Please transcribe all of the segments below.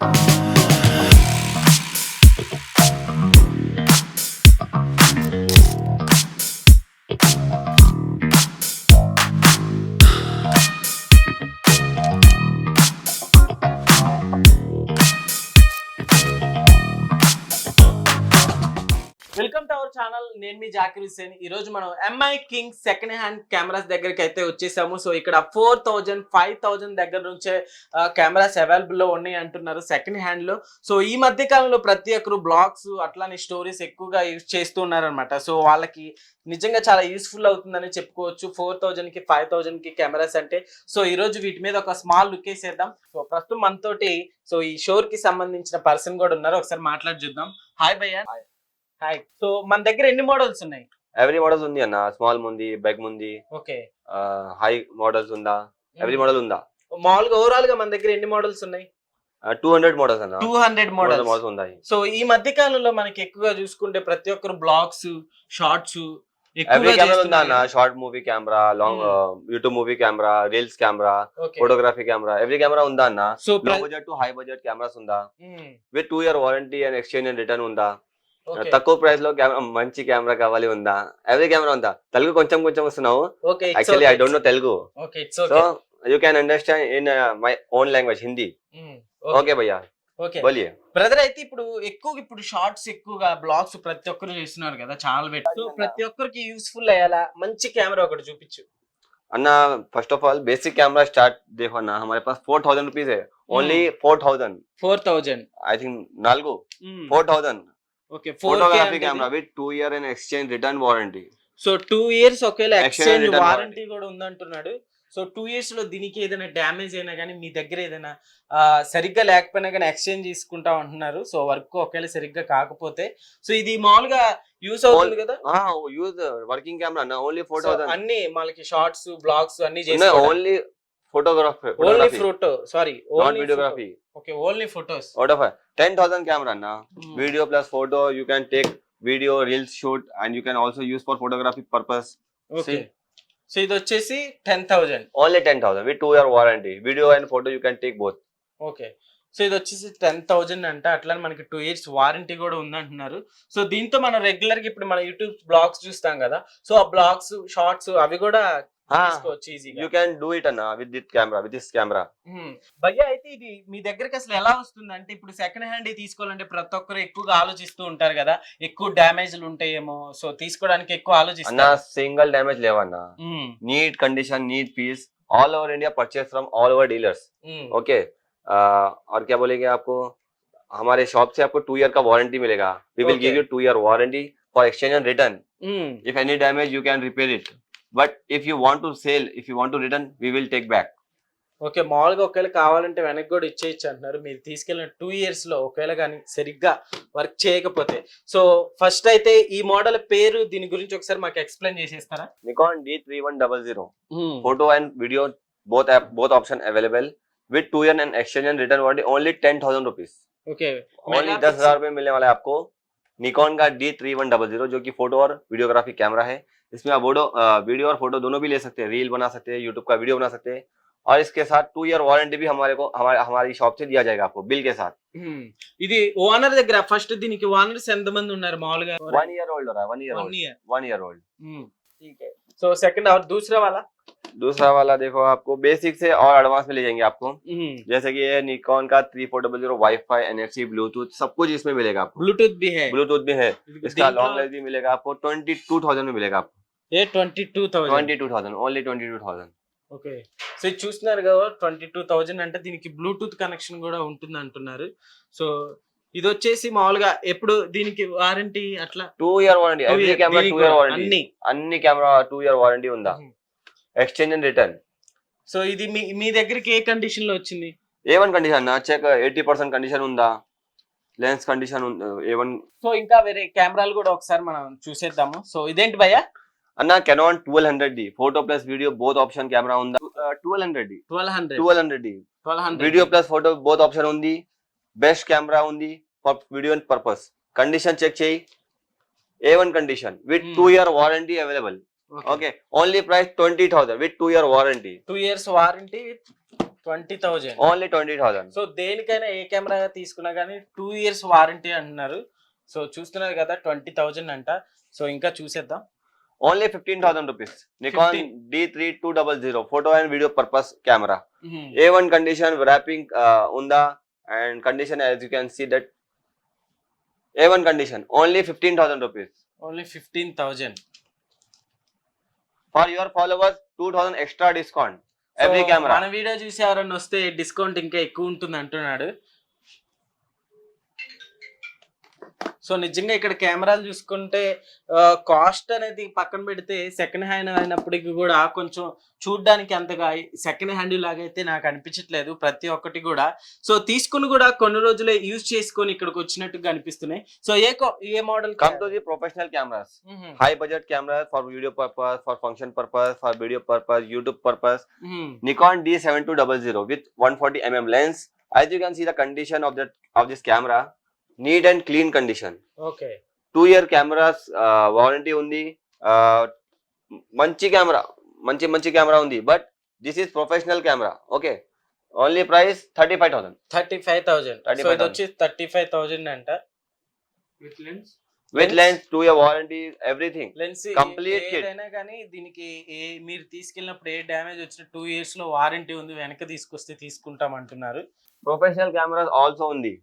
Uh-oh. Welcome to our channel. నేను మీ జాకిర్ హుసేన్ ఈ రోజు మనం MI king second hand cameras దగ్గరికి అయితే వచ్చేసాము. సో ఇక్కడ ఫోర్ థౌజండ్ ఫైవ్ థౌజండ్ దగ్గర నుంచే కెమెరాస్ అవైలబుల్లో ఉన్నాయి అంటున్నారు సెకండ్ హ్యాండ్లో. సో ఈ మధ్య కాలంలో ప్రతి ఒక్కరు బ్లాగ్స్ అట్లానే స్టోరీస్ ఎక్కువగా యూజ్ చేస్తూ ఉన్నారనమాట సో వాళ్ళకి నిజంగా చాలా యూస్ఫుల్ అవుతుందని చెప్పుకోవచ్చు. ఫోర్ థౌజండ్కి ఫైవ్ థౌజండ్కి కెమెరాస్ అంటే. సో ఈ రోజు వీటి మీద ఒక స్మాల్ లుక్ వేసేద్దాం. సో ప్రస్తుతం మనతోటి సో ఈ షోర్కి సంబంధించిన పర్సన్ కూడా ఉన్నారు. ఒకసారి మాట్లాడి చూద్దాం. హాయ్ భయ్యా హాయ్ సో మన దగ్గర ఎన్ని మోడల్స్ ఉన్నాయి? ఎవ్రీ మోడల్స్ ఉంది అన్న. స్మాల్ ఉంది బైక్ ఉంది. ఓకే హై మోడల్స్ ఉందా? ఎవ్రీ మోడల్ ఉందా? మామూలుగా ఓవరాల్గా మన దగ్గర ఎన్ని మోడల్స్ ఉన్నాయి? టూ హండ్రెడ్ మోడల్స్ అన్న. టూ హండ్రెడ్ మోడల్స్ మోడల్స్ ఉన్నాయి. సో ఈ మధ్య కాలంలో మనకి ఎక్కువగా చూసుకుంటే ప్రతి ఒక్కరు బ్లాగ్స్ షార్ట్స్ ఎవ్రీ కెమెరా ఉందా అన్న? Short movie camera long YouTube movie camera reels camera photography camera every camera ఉందా అన్న? So low budget to high budget cameras ఉందా? With two year warranty and exchange and return ఉందా? తక్కువ price లో camera మంచి camera కావాలి ఉందా every camera ఉందా తెలుగు కొంచెం కొంచెం వస్తున్నావు okay actually I don't know Telugu okay it's so okay you can understand in my own language Hindi okay భయ్యా ఓకే బోలియే బ్రదర్ అయితే ఇప్పుడు ఎక్కువ ఇప్పుడు షార్ట్స్ ఎక్కువగా బ్లాగ్స్ ప్రతి ఒక్కరు చేస్తున్నారు కదా చాలా పెట్టి సో ప్రతి ఒక్కరికి యూస్ఫుల్ అయ్యేలా మంచి కెమెరా ఒకటి చూపించు अन्ना first of all basic camera start देखो ना हमारे पास फोर थाउजेंड रुपीज है only four thousand four thousand I think नालगो four thousand okay photography camera with two year and exchange return warranty so two years ఒకవేళ exchange warranty కూడా ఉందంటున్నాడు. So two ఇయర్స్లో దీనికి ఏదైనా డ్యామేజ్ అయినా కానీ మీ దగ్గర ఏదైనా సరిగ్గా లేకపోయినా కానీ ఎక్స్చేంజ్ తీసుకుంటా ఉంటున్నారు సో వర్క్ ఒకవేళ సరిగ్గా కాకపోతే. సో ఇది మామూలుగా యూస్ అవుతుంది కదా? Use working camera only photo అన్ని మనకి షార్ట్స్ బ్లాగ్స్ అన్ని చేసి only photography only photo sorry only videography okay only photos out of ten thousand camera అన్న. Video plus photo you can take video reels shoot and you can also use for photography purpose so ఇది వచ్చేసి ten thousand only ten thousand with two year warranty video and photo you can take both okay so ఇది వచ్చేసి ten thousand అంట. అట్లా మనకి two years warranty కూడా ఉంది అంటున్నారు సో దీంతో మనం రెగ్యులర్గా ఇప్పుడు మన యూట్యూబ్ బ్లాగ్స్ చూస్తాం కదా. సో ఆ బ్లాగ్స్ షార్ట్స్ అవి కూడా ah తీసుకోవచ్చు ఈజీగా you can do it anna with this camera with this camera భయ్య అయితే ఇది మీ దగ్గరికి అసలు ఎలా వస్తుంది అంటే ఇప్పుడు సెకండ్ హ్యాండ్ తీసుకోవాలంటే ప్రతి ఒక్కరు ఎక్కువగా ఆలోచిస్తూ ఉంటారు కదా ఎక్కువ డ్యామేజ్లు ఉంటాయేమో సో తీసుకోవడానికి ఎక్కువ अन्ना ఆలోచిస్తారు single damage level Anna um, neat condition neat piece all over india purchase from all over dealers um, okay और क्या बोलेंगे आपको हमारे शॉप से आपको टू ईयर का वारंटी मिलेगा we will Okay. Give you two year warranty for exchange and return um. if any damage you can repair it but if you want to sell if you want to return we will take back okay మామూలుగా ఒకవేళ కావాలంటే వెనక్కి కూడా ఇచ్చేయచ్చు అంటున్నారు మీరు తీసుకెళ్ళిన two years లో ఒకవేళ కానీ సరిగ్గా వర్క్ చేయకపోతే సో ఫస్ట్ అయితే ఈ మోడల్ పేరు దీని గురించి ఒకసారి మాకు ఎక్స్ప్లెయిన్ చేసేస్తారా nikon d3100 photo and video both app both option available with two year and exchange and return warranty only 10000 rupees okay only दस हजार रुपए मिलने वाला है आपको निकॉन का D three one double zero जो कि फोटो और वीडियोग्राफी कैमरा है इसमें आप वीडियो वीडियो और फोटो दोनों भी ले सकते हैं रील बना सकते हैं यूट्यूब का वीडियो बना सकते हैं और इसके साथ टू ईयर वारंटी भी हमारे को हमारे हमारी शॉप से दिया जाएगा आपको बिल के साथ ఇది ఓనర్ దగ్గర ఫస్ట్ దీనికి ఓనర్స్ ఎంత మంది ఉన్నారు మామూలుగా वन ईयर ओल्ड हो रहा है one year one old year one year old so second और दूसरा वाला दूसरा वाला देखो आपको बेसिक से और एडवांस में ले जाएंगे आपको जैसे कि ये निकॉन का three four double zero wifi NFC Bluetooth सब कुछ इसमें मिलेगा आपको ब्लूटूथ भी है ब्लूटूथ भी है इसका దీంట్లో लॉन्ग लाइफ भी मिलेगा आपको ट्वेंटी टू थाउजेंड में मिलेगा आपको ఏ twenty two thousand twenty two thousand only twenty two thousand okay so ఇది చూస్తున్నారు కదా ట్వంటీ టూ థౌజండ్ అంటే దీనికి బ్లూటూత్ కనెక్షన్ కూడా ఉంటుంది అంటున్నారు సో ఇది వచ్చేసి మామూలుగా ఎప్పుడు దీనికి వారంటీ అట్లా two year warranty Two every year- camera దీనికి టూ ఇయర్ కూడా వారంటీ అన్ని అన్ని కెమెరా టూ ఇయర్ వారంటీ ఉందా Mhm. Exchange and return so ఇది మీ మీ దగ్గరికి ఏ కండిషన్లో వచ్చింది? ఏ వన్ కండిషన్ నా చెక్ ఎయిటీ పర్సెంట్ కండిషన్ ఉందా? Lens condition A one so ఇంకా వేరే కెమెరాలు కూడా ఒకసారి మనం చూసేద్దాము. సో ఇదేంటి భయ్యా? అన్న Canon twelve hundred D photo plus video both option camera ఉందా? Twelve hundred D twelve hundred twelve hundred D twelve hundred video plus photo both option ఉంది. బెస్ట్ కెమెరా ఉంది. For video purpose condition check చేయి. A one condition with. Two year warranty available okay only price twenty thousand with two year warranty two years warranty twenty thousand only twenty thousand so దేనికైనా ఏ camera తీసుకున్నా కానీ two years warranty అంటున్నారు. So చూస్తున్నారు కదా twenty thousand అంట. So ఇంకా చూసేద్దాం. Only fifteen thousand rupees Nikon 15. D three two double zero photo and video purpose camera. A one condition uh, ఉందా? And condition as you can see that A one condition only fifteen thousand rupees only fifteen thousand for your followers two thousand extra discount. Every camera మన video చూసి ఎవరైనా వస్తే discount ఇంకా ఎక్కువ ఉంటుంది అంటున్నాడు so నిజంగా ఇక్కడ కెమెరాలు చూసుకుంటే కాస్ట్ అనేది పక్కన పెడితే సెకండ్ హ్యాండ్ అయినప్పటికీ కూడా కొంచెం చూడడానికి అంతగా సెకండ్ హ్యాండ్ లాగా అయితే నాకు అనిపించట్లేదు ప్రతి ఒక్కటి కూడా. సో తీసుకుని కూడా కొన్ని రోజులే యూజ్ చేసుకొని ఇక్కడికి వచ్చినట్టుగా అనిపిస్తున్నాయి so a a model to the professional cameras high budget cameras for video purpose for function purpose for video purpose YouTube purpose Nikon D7200 with 140 mm lens. As you can see the condition of that of this camera, neat and clean condition. Okay. year cameras uh, warranty ఉంది. మంచి camera మంచి మంచి camera ఉంది. But this is professional camera. Okay. Only price thirty five thousand. Thirty five 35,000. ఇది వచ్చి thirty five thousand అంట. With lens with lens two year warranty everything lens kit. ఏదైనా కానీ దీనికి ఏ మీరు తీసుకెళ్ళినప్పుడు ఏ డ్యామేజ్ వచ్చిన టూ ఇయర్స్లో వారంటీ ఉంది వెనక తీసుకొస్తే తీసుకుంటాం అంటున్నారు. ప్రొఫెషనల్ కెమెరాస్ ఆల్సో ఉంది.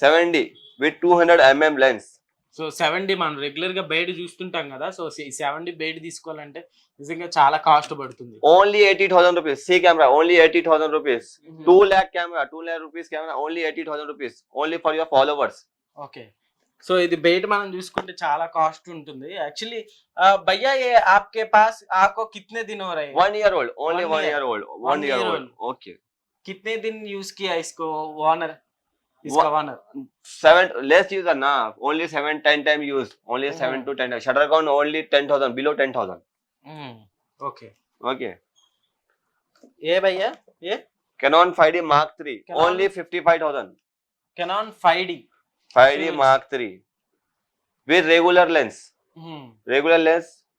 Seven D with two hundred mm lens. So seven D మనం రెగ్యులర్గా బయట చూస్తుంటాం కదా సో సెవెన్ డి బయట తీసుకోవాలంటే నిజంగా చాలా కాస్ట్ పడుతుంది. Only eighty thousand rupees C camera only eighty thousand rupees. Two lakh camera two lakh rupees camera only eighty thousand rupees only for your followers. Okay. So ఇది బయట మనం చూసుకుంటే చాలా కాస్ట్ ఉంటుంది. యాక్చువల్లీ భయ్యా ఏ ఆప్కే పాస్ ఆకో కిత్నే దిన్ హో రహే? One year old only one year. Old one year old. Okay. కిత్నే దిన్ యూస్ కియా ఇస్కో owner?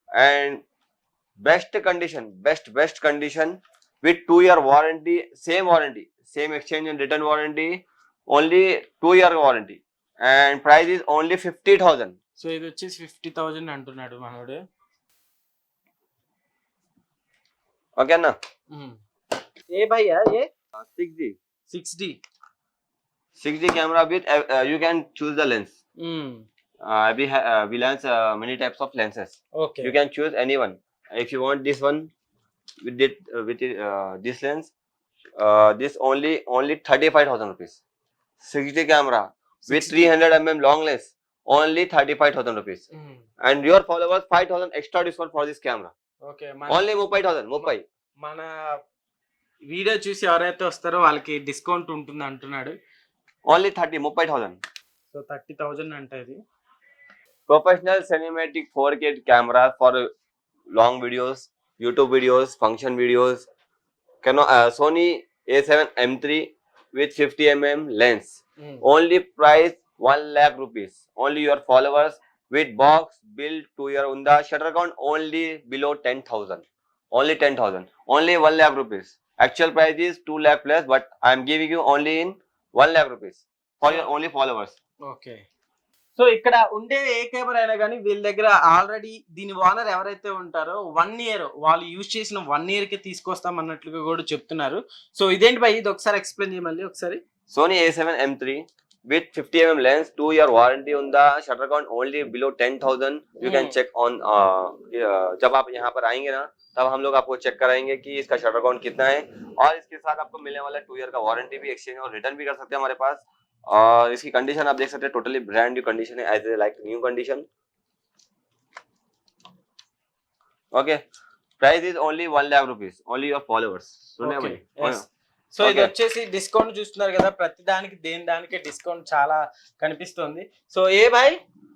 And best condition best best condition with two year warranty same warranty same exchange and return warranty only two year warranty and price is only 50000 so ఇది వచ్చేసి fifty thousand అంటున్నాడు మనోడు okay na ఏ భయ్యా ఏ 6d six D 6d camera with uh, uh, you can choose the lens uh, we ha- uh, we lens uh, many types of lenses okay you can choose anyone if you want this one with it uh, with it, uh, this lens uh, this only only 35000 rupees 60 camera with 300 mm long lens only 35000 rupees and your followers 5000 extra discount for this camera మన only 35000 30 మన video చూసి ఎవరైతే వస్తారో వాళ్ళకి discount ఉంటుంది అంటున్నాడు only 30 35000 so thirty thousand అంటే ఇది professional cinematic 4k camera for uh, long videos youtube videos function videos Canon, uh, sony a7 m3 with 50 mm lens. Only price 1 lakh rupees. Only your followers with box build to your unda shutter count only below 10000 only 10000 only 1 lakh rupees. Actual price is 2 lakh plus but i am giving you only in 1 lakh rupees for your only followers. Okay so ఇక్కడ ఉండే ఏ camera అయినా కానీ వీళ్ళ దగ్గర already దీని owner ఎవరైతే ఉంటారో one year వాళ్ళు యూజ్ చేసిన వన్ ఇయర్ కి తీసుకొస్తాం అన్నట్లుగా కూడా చెప్తున్నారు సో ఇదేంటి భయ్ ఇది ఒకసారి ఎక్స్ప్లెయిన్ చేయమల్లి ఒకసారి Sony A7 M3 with 50 mm lens, 2 year warranty on the shutter count only below 10,000. You can Hmm. check on uh, uh, जब आप यहाँ पर आएंगे ना तब हम लोग आपको चेक कराएंगे कि इसका शटर काउंट कितना है और इसके साथ आपको मिलने वाला टू ईयर का वारंटी भी एक्सचेंज और रिटर्न भी कर सकते हैं हमारे पास और इसकी कंडीशन आप देख सकते हैं टोटली ब्रांड न्यू कंडीशन है as a like new condition okay price is only one lakh rupees only your followers सुने Okay, भाई yes. సో ఇది Okay. వచ్చేసి డిస్కౌంట్ చూస్తున్నారు కదా ప్రతి దానికి దేని దానికి డిస్కౌంట్ చాలా కనిపిస్తుంది సో ఏ భాయ్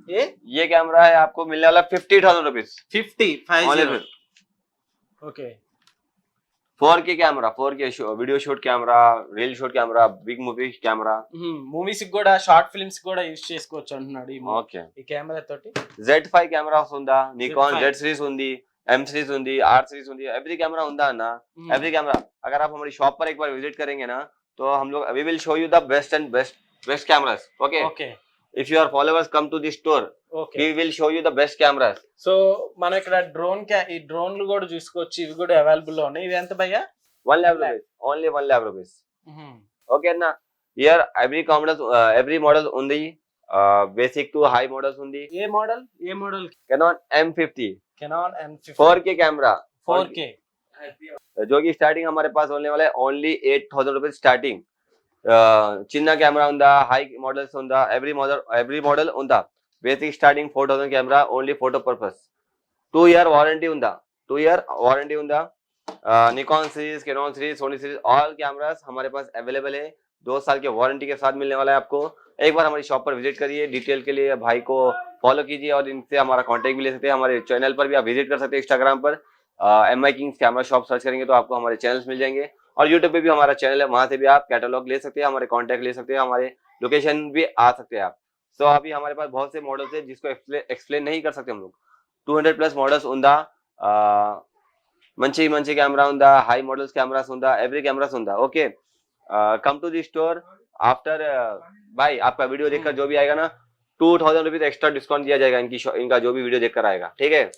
ఏ ये कैमरा है आपको मिलने वाला fifty thousand rupees fifty five Only Okay four K camera four K video shoot camera reel shoot camera big movie camera movies కూడా షార్ట్ ఫిల్మ్స్ కూడా యూజ్ చేసుకోవచ్చు అంటున్నాడు ఈ mo- ఓకే ఈ కెమెరా తోటి జెడ్ ఫైవ్ కెమెరాస్ ఉందా Nikon Z5. Z series ఉంది M series ఉంది आर सीरीज ఉంది एवरी कैमरा ఉందా అన్న Hmm. एवरी कैमरा अगर आप हमारी शॉप पर एक बार विजिट करेंगे ना तो हम लोग we will show you the best and best best cameras okay okay if your followers come to the store will show you the best cameras so మనం ఇక్కడ డ్రోన్ ఈ డ్రోన్లు కూడా చూసుకోవచ్చు ఇవి కూడా అవైలబుల్లో ఉన్నాయి. ఇవి ఎంత భయ్యా? One lakh rupees only one lakh rupees okay అన్న. Year every complex every model ఉంది. బేసిక్ టు హై మోడల్స్ ఉంది. A model a model Canon M fifty Canon M four K camera four K जो starting starting పాస్ only होने वाला है only eight thousand चिन्ना camera होंगे high model every model on the every model every model on the basic starting 4000 camera, only photo purpose. Two year warranty on Nikon series Canon series Sony series all camera हमारे पास available है। दो साल के warranty के साथ मिलने वाला है आपको। एक बार हमारी शॉप पर विज़िट करिए डिटेल के लिए भाई को फॉलो कीजिए और इनसे हमारा कांटेक्ट भी ले सकते हैं। हमारे चैनल पर भी आप विज़िट कर सकते हैं इंस्टाग्राम पर। M I Kings camera shop search करेंगे तो आपको हमारे चैनल्स मिल जाएँगे। और यूट्यूब पे भी हमारा चैनल है वहाँ से भी आप कैटलॉग ले सकते हैं हमारे कॉन्टेक्ट ले सकते हैं हमारे लोकेशन भी आ सकते हैं आप। सो so, अभी हमारे पास बहुत से मॉडल्स है जिसको एक्सप्लेन नहीं कर सकते हम लोग। टू हंड्रेड प्लस मॉडल्स उनका मंची मंची कैमरा उन हाई मॉडल्स कैमरा उन एवरी कैमरा उन okay come to the store after भाई आपका वीडियो देखकर जो भी आएगा ना two thousand rupees extra discount दिया जाएगा इनकी इनका जो भी वीडियो देखकर आएगा ठीक है?